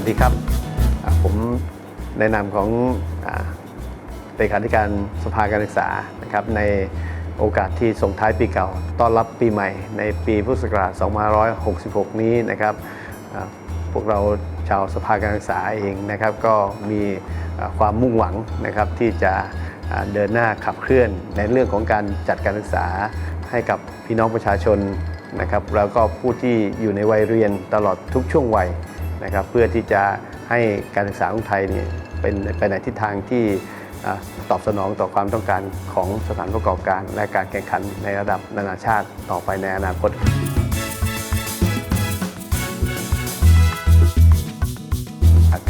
วัสดีครับ ผมในนามของเลขาธิการสภาการศึกษานะครับในโอกาสที่ส่งท้ายปีเก่า ต้อนรับปีใหม่ในปีพุทธศักราช 2566 นี้นะครับพวกเราชาวสภาการศึกษาเองนะครับก็มีความมุ่งหวังนะครับที่จะเดินหน้าขับเคลื่อนในเรื่องของการจัดการศึกษาให้กับพี่น้องประชาชนนะครับแล้วก็ผู้ที่อยู่ในวัยเรียนตลอดทุกช่วงวัย นะครับเพื่อที่จะให้การศึกษาของไทยเนี่ยเป็นไปในทิศทางที่ตอบสนองต่อความต้องการของสถานประกอบการ และการแข่งขันในระดับนานาชาติต่อไปในอนาคต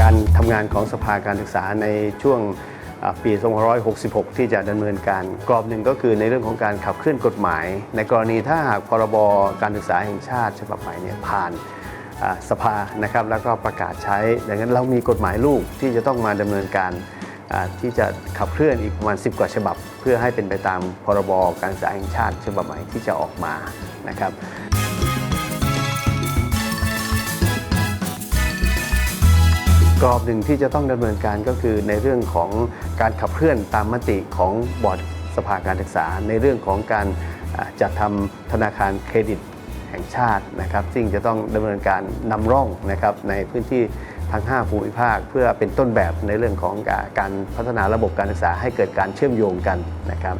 การทำงานของสภาการศึกษาในช่วงปี2566 ที่จะดำเนินการกรอบหนึ่งก็คือในเรื่องของการขับเคลื่อนกฎหมาย ในกรณีถ้าหากพรบการศึกษาแห่งชาติฉบับใหม่เนี่ยผ่าน สภานะครับแล้วก็ประกาศใช้ดังนั้นเรามีกฎหมายลูกที่จะต้องมาดำเนินการที่จะขับเคลื่อนอีกประมาณ 10 กว่าฉบับ เพื่อให้เป็นไปตามพรบการศึกษาแห่งชาติฉบับใหม่ที่จะออกมานะครับกรอบหนึ่งที่จะต้องดำเนินการก็คือในเรื่องของการขับเคลื่อนตามมติของบอร์ดสภาการศึกษา ในเรื่องของการจัดทำธนาคารเครดิต แห่งชาตินะครับ ซึ่งจะต้องดำเนินการนำร่องนะครับในพื้นที่ทั้ง 5 ภูมิภาค เพื่อเป็นต้นแบบในเรื่องของการพัฒนาระบบการศึกษาให้เกิดการเชื่อมโยงกันนะครับ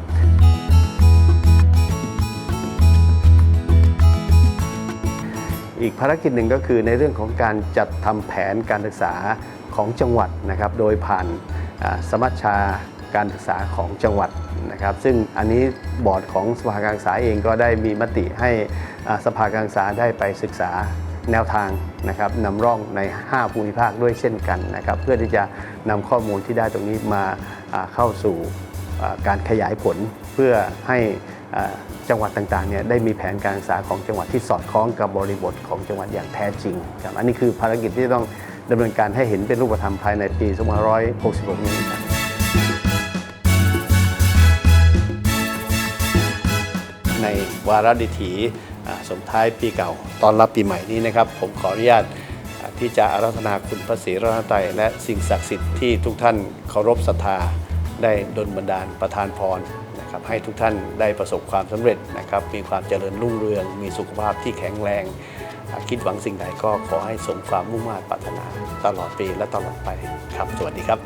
อีกภารกิจหนึ่งก็คือในเรื่องของการจัดทำแผนการศึกษาของจังหวัดนะครับ โดยผ่านสมัชชาการศึกษาของจังหวัด นะครับซึ่งอันนี้บอร์ดของสภาการศึกษาเองก็ได้มีมติให้สภาการศึกษาได้ไปศึกษาแนวทางนะครับนำร่องใน 5 ภูมิภาคด้วยเช่นกันนะครับเพื่อที่จะนำข้อมูลที่ได้ตรงนี้มาเข้าสู่การขยายผลเพื่อให้จังหวัดต่างๆเนี่ยได้มีแผนการศึกษาของจังหวัดที่สอดคล้องกับบริบทของจังหวัดอย่างแท้จริงครับอันนี้คือภารกิจที่ต้องดำเนินการให้เห็นเป็นรูปธรรมภายในปี 2566 นี้ครับ วาระดิถีสมท้ายปีเก่าตอนรับปีใหม่นี้นะครับ ผมขออนุญาตที่จะอารัธนาคุณพระศรีรัตนตรัยและสิ่งศักดิ์สิทธิ์ที่ทุกท่านเคารพศรัทธาได้ดลบันดาลประทานพรนะครับให้ทุกท่านได้ประสบความสำเร็จนะครับมีความเจริญรุ่งเรือง มีสุขภาพที่แข็งแรง คิดหวังสิ่งใดก็ขอให้สมความมุ่งมา่ปรารถนาตลอดปีและตลอดไปครับ สวัสดีครับ